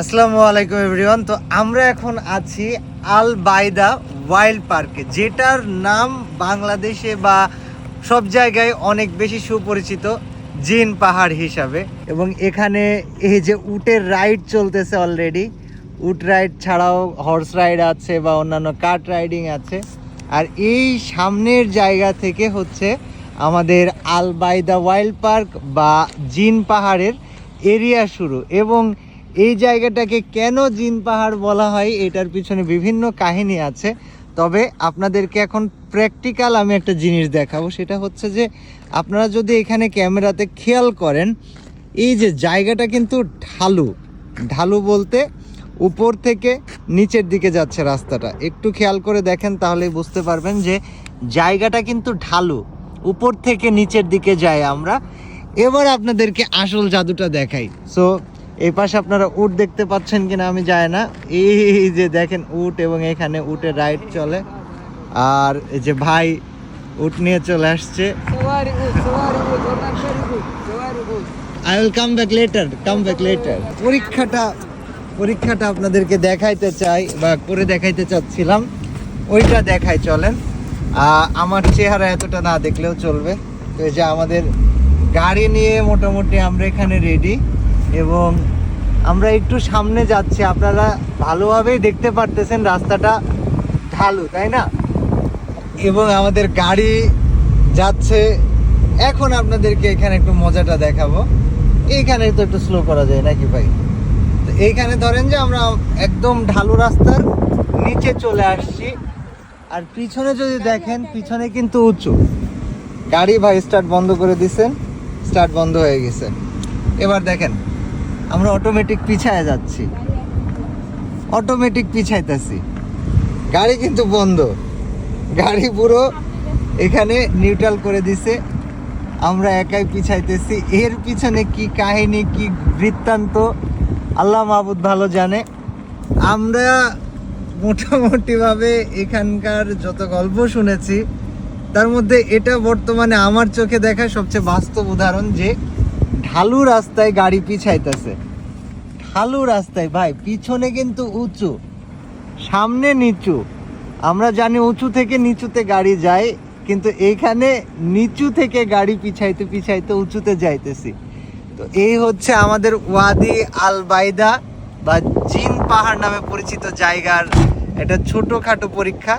আসসালামু আলাইকুম এভরিওয়ান। তো আমরা এখন আছি আল বাইদা ওয়াইল্ড পার্কে, যেটার নাম বাংলাদেশে বা সব জায়গায় অনেক বেশি সুপরিচিত জিন পাহাড় হিসাবে। এবং এখানে এই যে উটের রাইড চলতেছে অলরেডি উট রাইড ছাড়াও হর্স রাইড আছে বা অন্যান্য কার্ট রাইডিং আছে। আর এই সামনের জায়গা থেকে হচ্ছে আমাদের আল বাইদা ওয়াইল্ড পার্ক বা জিন পাহাড়ের এরিয়া শুরু। এবং এই জায়গাটাকে কেন জিন পাহাড় বলা হয়, এটার পিছনে বিভিন্ন কাহিনী আছে। তবে আপনাদেরকে এখন প্র্যাকটিক্যাল আমি একটা জিনিস দেখাবো, সেটা হচ্ছে যে আপনারা যদি এখানে ক্যামেরাতে খেয়াল করেন, এই যে জায়গাটা কিন্তু ঢালু। ঢালু বলতে উপর থেকে নিচের দিকে যাচ্ছে রাস্তাটা। একটু খেয়াল করে দেখেন, তাহলে বুঝতে পারবেন যে জায়গাটা কিন্তু ঢালু। উপর থেকে নিচের দিকে যাই আমরা। এবার আপনাদেরকে আসল জাদুটা দেখাই। সো এই পাশে আপনারা উট দেখতে পাচ্ছেন কিনা আমি যাই না। এই যে দেখেন উট এবং এখানে উটের রাইড চলে। আর এই যে ভাই উট নিয়ে চলে আসছে. I will come back later come back later পরীক্ষাটা পরীক্ষাটা আপনাদেরকে দেখাইতে চাই বা করে দেখাইতে চাচ্ছিলাম। ওইটা দেখাই চলেন। আমার চেহারা এতটা না দেখলেও চলবে। তো এই যে আমাদের গাড়ি নিয়ে মোটামুটি আমরা এখানে রেডি এবং আমরা একটু সামনে যাচ্ছি। আপনারা ভালোভাবেই দেখতে পারতেছেন রাস্তাটা ঢালু, তাই না? এবং আমাদের গাড়ি যাচ্ছে। এখন আপনাদেরকে এখানে একটু মজাটা দেখাবো। এইখানে তো একটু স্লো করা যায় নাকি ভাই? তো এইখানে ধরেন যে আমরা একদম ঢালু রাস্তার নিচে চলে আসছি। আর পিছনে যদি দেখেন, পিছনে কিন্তু উঁচু। গাড়ি ভাই স্টার্ট বন্ধ করে দিছেন। স্টার্ট বন্ধ হয়ে গেছে। এবার দেখেন আমরা অটোমেটিক পিছায় যাচ্ছি। অটোমেটিক পিছাইতেছি। গাড়ি কিন্তু বন্ধ। গাড়ি পুরো এখানে নিউট্রাল করে দিছে। আমরা একাই পিছাইতেছি। এর পিছনে কি কাহিনী, কি বৃত্তান্ত, আল্লাহ মাহবুদ ভালো জানে। আমরা মোটামুটিভাবে এখানকার যত গল্প শুনেছি, তার মধ্যে এটা বর্তমানে আমার চোখে দেখা সবচেয়ে বাস্তব উদাহরণ যে ঢালু রাস্তায় গাড়ি পিছাইতেছে। ঢালু রাস্তায়, ভাই, পিছনে কিন্তু উঁচু, সামনে নিচু। আমরা জানি উঁচু থেকে নিচুতে গাড়ি যায়, কিন্তু এইখানে নিচু থেকে গাড়ি পিছাইতে পিছাইতে উঁচুতে যাইতেছি। তো এই হচ্ছে আমাদের ওয়াদি আল বাইদা বা জিন পাহাড় নামে পরিচিত জায়গার একটা ছোটোখাটো পরীক্ষা।